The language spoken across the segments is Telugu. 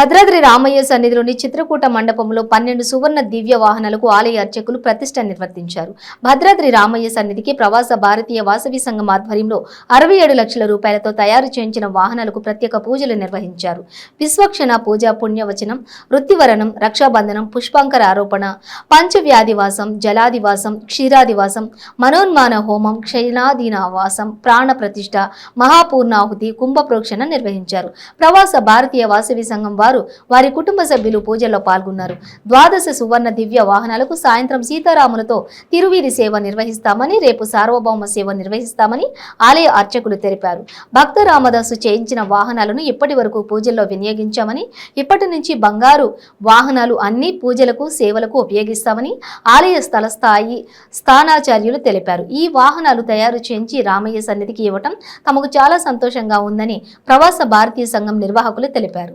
భద్రాద్రి రామయ్య సన్నిధిలోని చిత్రకూట మండపంలో పన్నెండు సువర్ణ దివ్య వాహనాలకు ఆలయ అర్చకులు ప్రతిష్ట నిర్వర్తించారు. భద్రాద్రి రామయ్య సన్నిధికి ప్రవాస భారతీయ వాసవి సంఘం ఆధ్వర్యంలో అరవై ఏడు లక్షల రూపాయలతో తయారు చేయించిన వాహనాలకు ప్రత్యేక పూజలు నిర్వహించారు. విశ్వక్షణ పూజ పుణ్యవచనం వృత్తివరణం రక్షాబంధనం పుష్పాంకర ఆరోపణ పంచవ్యాధివాసం జలాదివాసం క్షీరాదివాసం మనోన్మాన హోమం క్షయనాధీనవాసం ప్రాణ ప్రతిష్ట మహాపూర్ణాహుతి కుంభ ప్రోక్షణ నిర్వహించారు. ప్రవాస భారతీయ వాసవి సంఘం వారు వారి కుటుంబ సభ్యులు పూజల్లో పాల్గొన్నారు. ద్వాదశ సువర్ణ దివ్య వాహనాలకు సాయంత్రం సీతారాములతో తిరువీధి సేవ నిర్వహిస్తామని రేపు సార్వభౌమ సేవ నిర్వహిస్తామని ఆలయ అర్చకులు తెలిపారు. భక్త రామదాసు చేయించిన వాహనాలను ఇప్పటి వరకు పూజల్లో వినియోగించామని ఇప్పటి నుంచి బంగారు వాహనాలు అన్ని పూజలకు సేవలకు ఉపయోగిస్తామని ఆలయ స్థల స్థాయి స్థానాచార్యులు తెలిపారు. ఈ వాహనాలు తయారు చేయించి రామయ్య సన్నిధికి ఇవ్వటం తమకు చాలా సంతోషంగా ఉందని ప్రవాస భారతీయ సంఘం నిర్వాహకులు తెలిపారు.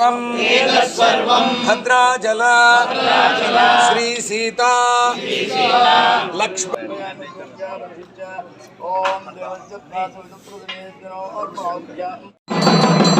एतत्सर्वम् श्री सीता। श्रीसीता लक्ष्मण। ओम देवस्य प्रासविदुप्रदनेन्द्रो और भाव्या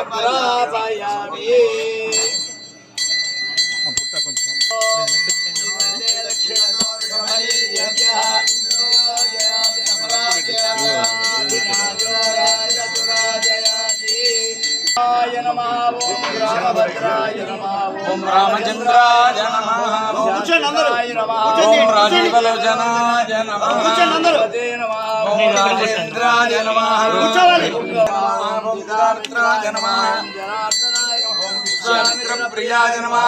ఓం రామభద్రాయ నమః. ఓం రామచంద్రాయ నమః. ఓం రాజీవలోచనాయ నమః. ఓం రాజేంద్రాయ నమః. ఓం దారిద్రాయ నమః. ఓం దారిద్రాయ నమః. ఓం శారదాయ నమః. ఓం ధనత్రాయ నమః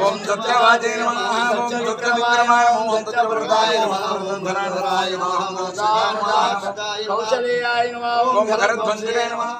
ఓం సత్యవాజే నమః ఓం సత్యవిక్రమాయ ఓం సత్యవ్రతాయ నమః ఓం ధనాధరాయ నమః ఓం సదాయ నమః కౌశలేయాయ నమః ఓం కరధ్వంజనే నమః